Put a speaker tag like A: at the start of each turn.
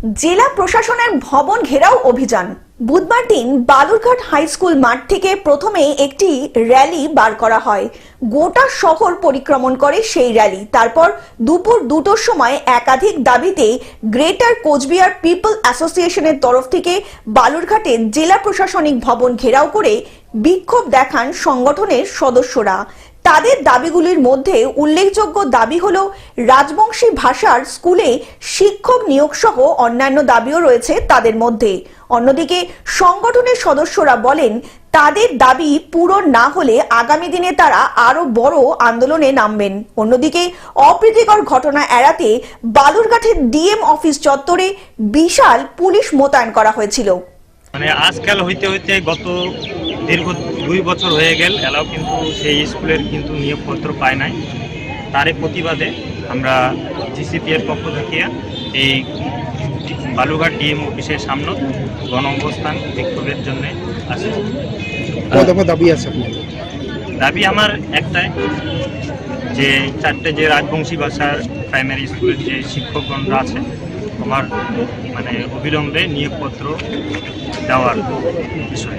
A: জেলা প্রশাসনের ভবন ঘেরাও অভিযান। বুধবার দিন বালুরঘাট হাই স্কুল মাঠ থেকে প্রথমে একটি র্যালি বার করা হয়। গোটা শহর পরিক্রমণ করে সেই র্যালি। তারপর দুপুর দুটোর সময় একাধিক দাবিতে গ্রেটার কোচবিহার পিপল অ্যাসোসিয়েশনের তরফ থেকে বালুরঘাটে জেলা প্রশাসনিক ভবন ঘেরাও করে বিক্ষোভ দেখান সংগঠনের সদস্যরা। তাদের দাবিগুলির মধ্যে উল্লেখযোগ্য দাবি হল রাজবংশী ভাষার স্কুলে শিক্ষক নিয়োগ সহ অন্যান্য দাবিও রয়েছে তাদের মধ্যে। অন্যদিকে সংগঠনের সদস্যরা বলেন, তাদের দাবি পূরণ না হলে আগামী দিনে তারা আরও বড় আন্দোলনে নামবেন। অন্যদিকে অপ্রীতিকর ঘটনা এড়াতে বালুরঘাটের ডিএম অফিস চত্বরে বিশাল পুলিশ মোতায়েন করা হয়েছিল।
B: মানে আজকাল হইতে হইতে গত দীর্ঘ দুই বছর হয়ে গেল এলাও কিন্তু সেই স্কুলের কিন্তু নিয়োগপত্র পায় নাই। তারই প্রতিবাদে আমরা জিসিপি এর পক্ষ থেকে এই বালুঘাট ডিএম অফিসের সামনে গণ অবস্থান বিক্ষোভের জন্য আসি
C: দাবি আছে
B: দাবি আমার একটাই যে চারটে যে রাজবংশী ভাষার প্রাইমারি স্কুলের যে শিক্ষকগণরা আছে আমার মানে অবিলম্বে নিয়োগপত্র দেওয়ার বিষয়।